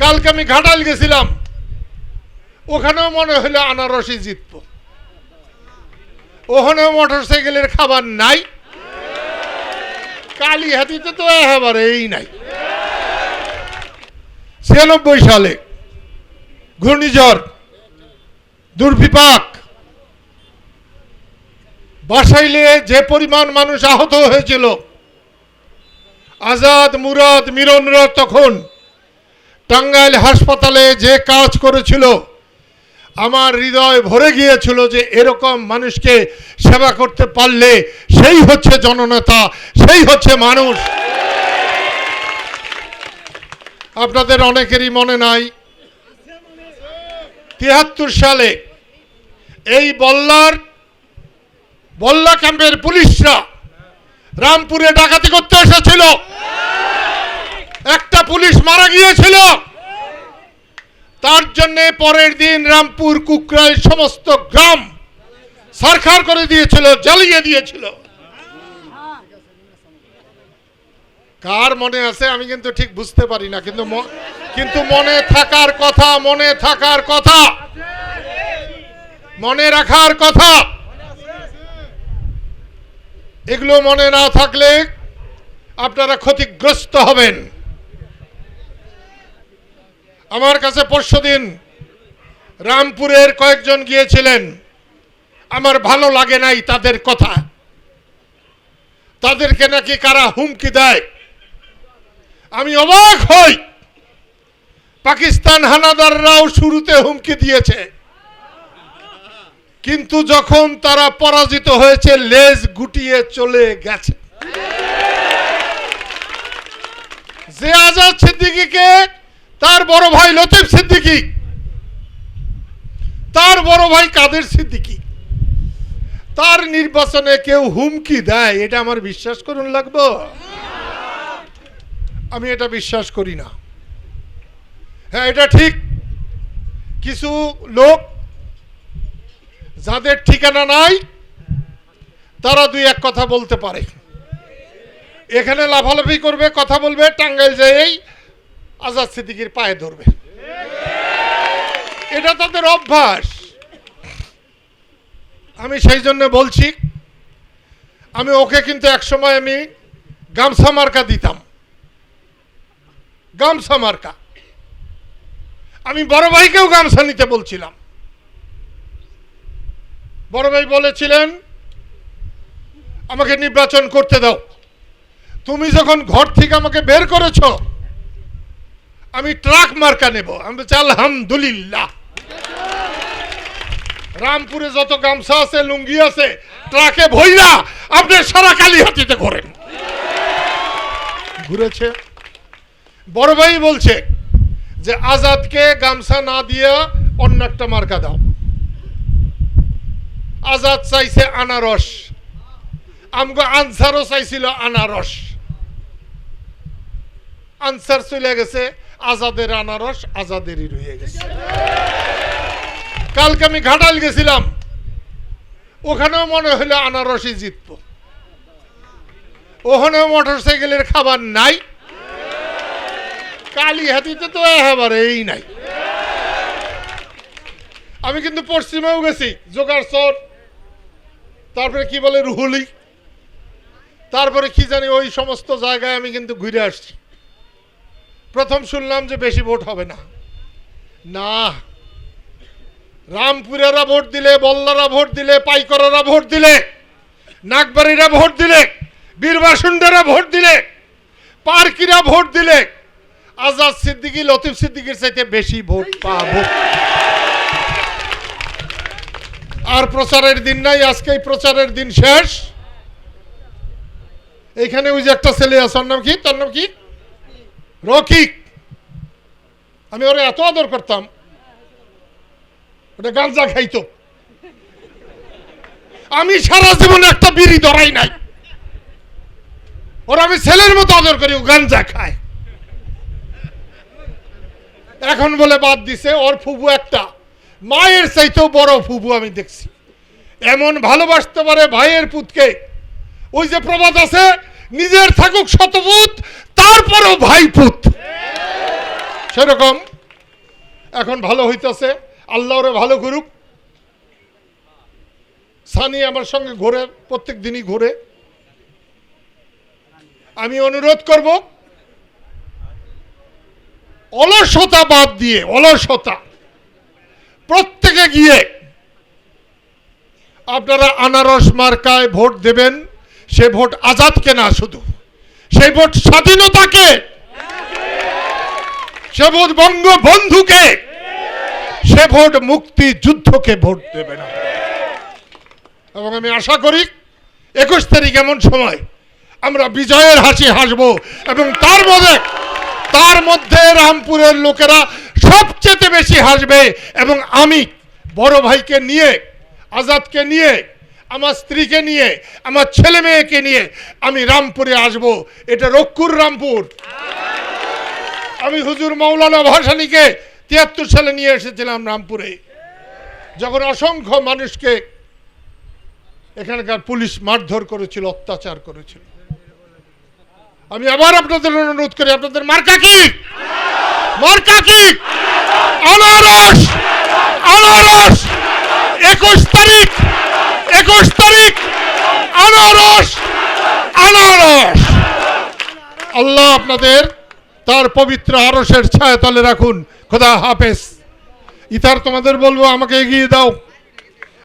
কালকে আমি ঘাটাল গেছিলাম। ওখানেও মনে হলো আনারসই জিতব। ওখানেও মোটর সাইকেলের খাবার নাই। কালী হাতিতে তো একেবারে এই নাই। ছিয়ানব্বই সালে ঘূর্ণিঝড় দুর্বিপাক বাসাইলে যে পরিমাণ মানুষ আহত হয়েছিল, আজাদ, মুরাদ, মিরনরা তখন টাঙ্গাইল হাসপাতালে যে কাজ করেছিল, আমার হৃদয় ভরে গিয়েছিল যে এরকম মানুষকে সেবা করতে পারলে সেই হচ্ছে জননেতা, সেই হচ্ছে মানুষ। আপনাদের অনেকেরই মনে নাই, তিয়াত্তর সালে এই বল্লার, বল্লা ক্যাম্পের পুলিশরা রামপুরে ডাকাতি করতে এসেছিল। একটা পুলিশ মারা গিয়েছিল। তার জন্য পরের দিন রামপুর কুকরাই সমস্ত গ্রাম সরকার করে দিয়েছিল, জ্বালিয়ে দিয়েছিল। কার মনে আছে? আমি কিন্তু ঠিক বুঝতে পারি না, কিন্তু কিন্তু মনে থাকার কথা, মনে থাকার কথা। মনে রাখার কথা। এগুলো মনে না থাকলে আপনারা ক্ষতিগ্রস্ত হবেন। আমার কাছে পরশুদিন রামপুরের কয়েকজন গিয়েছিলেন। আমার ভালো লাগে নাই তাদের কথা। তাদেরকে নাকি কারা হুমকি দেয়? আমি অবাক হই। পাকিস্তান হানাদাররাও শুরুতে হুমকি দিয়েছে। কিন্তু যখন তারা পরাজিত হয়েছে, লেজ গুটিয়ে চলে গেছে। যে আজাদ সিদ্দিকীকে তার বড় ভাই লতিফ সিদ্দিকি। তার বড় ভাই কাদের সিদ্দিকি। তার নির্বাচনে কেউ হুমকি দেয়, এটা আমার বিশ্বাস করুন লাগবো? আমি এটা বিশ্বাস করি না। হ্যাঁ এটা ঠিক। কিছু লোক যাদের ঠিকানা নাই, তারা দুই এক কথা বলতে পারে। এখানে লাফালাফি করবে, কথা বলবে, টাঙ্গাইল যেয়েই আজাদ সিদ্দিকির পায়ে ধরবে। এটা তাদের অভ্যাস। আমি সেই জন্য বলছি, আমি ওকে কিন্তু একসময় আমি গামছা মার্কা দিতাম। গামছা মার্কা। আমি বড় ভাইকেও গামছা নিতে বলছিলাম। বড় ভাই বলেছিলেন, আমাকে নির্বাচন করতে দাও। তুমি যখন ঘর থেকে আমাকে বের করেছ আমি ট্রাক মার্কা নেব। আমি বলছি, আলহামদুলিল্লাহ। রামপুরে যত গামছা আছে, লুঙ্গি আছে, ট্রাকে ভইরা আপনি সারা কালীহাতিতে ঘোরেন। ঘুরেছে। বড় ভাই বলছে যে, আজাদকে গামছা না দিয়া অন্য একটা মার্কা দাও। আজাদ চাইছে আনারস। আমগো আনসারও চাইছিল আনারস। আনসার চলে গেছে আজাদের আনারস আজাদেরই রয়ে গেছে। কালকে আমি ঘাটাল গেছিলাম। ওখানেও মনে হলো আনারসই জিতব। ওখানেও মোটর সাইকেলের খাবার নাই। কালী হাতিতে তো এই নাই। আমি কিন্তু পশ্চিমেও গেছি জোগাড়চর তারপরে কি বলে রুহুলি? তারপরে কি জানি ওই সমস্ত জায়গায় আমি কিন্তু ঘুরে আসছি। প্রথম শুনলাম যে বেশি ভোট হবে না। না। রামপুরেরা ভোট দিলে, বল্লারা ভোট দিলে, পাইকরারা ভোট দিলে, নাগবাড়িরা ভোট দিলে, বীরবাসুন্ডারা ভোট দিলে, পার্কিরা ভোট দিলে, আজাদ সিদ্দিকী, লতিফ সিদ্দিকির চাইতে বেশি ভোট পাবো। আর প্রচারের দিন নাই, আজকেই প্রচারের দিন শেষ। এখানে ওই যে একটা ছেলে আছে, ওর নাম কি? তার নাম কি? রকিক। আমি ওরা এত আদর করতাম, ওটা গাঞ্জা খাইতো। আমি সারা জীবনে একটা বিড়ি ধরাই নাই। ওরা আমি ছেলের মতো আদর করি, ও গাঞ্জা খায়। এখন বলে বাদ দিছে, ওর ফুবু একটা। মায়ের চাইতেও বড় ফুবু আমি দেখছি। এমন ভালোবাসতে পারে ভাইয়ের পুতকে। ওই যে প্রবাদ আছে, নিজের থাকুক শতপুত তারপরও ভাই পুত। সেরকম এখন ভালো হইতেছে, আল্লাহরে ভালো করুক। সানি আমার সঙ্গে ঘুরে, প্রত্যেক দিনই ঘুরে। আমি অনুরোধ করব, অলসতা বাদ দিয়ে, অলসতা। প্রত্যেকে গিয়ে আপনারা আনারস মার্কায় ভোট দেবেন, সে ভোট আজাদকে না শুধু। সেই ভোট স্বাধীনতাকে, সে ভোট বঙ্গবন্ধুকে, সে ভোট মুক্তি যুদ্ধকে ভোট দেবেন এবং আমি আশা করি একুশ তারিখ এমন সময় আমরা বিজয়ের হাসি হাসব এবং তার মধ্যে তার মধ্যে রামপুরের লোকেরা সবচেয়ে বেশি হাসবে এবং আমি বড় ভাইকে নিয়ে, আজাদকে নিয়ে আমার স্ত্রীকে নিয়ে, আমার ছেলে মেয়েকে নিয়ে আমি রামপুরে আসব। এটা রক্ষুর রামপুর। আমি হুজুর মৌলানা ভাসানীকে তিয়াত্তর সালে নিয়ে এসেছিলাম রামপুরে। যখন অসংখ্য মানুষকে এখানকার পুলিশ মারধর করেছিল, অত্যাচার করেছিল। আমি আবার আপনাদের অনুরোধ করি, আপনাদের মার্কা কি? মার্কা কি? আনারস! আনারস! একুশ তারিখ একুশ তারিখ, আনারস আনারস। আল্লাহ আপনাদের তার পবিত্র আরসের ছায়াতলে রাখুন। খোদা হাফেজ। ইতার তোমাদের বলব, আমাকে এগিয়ে দাও।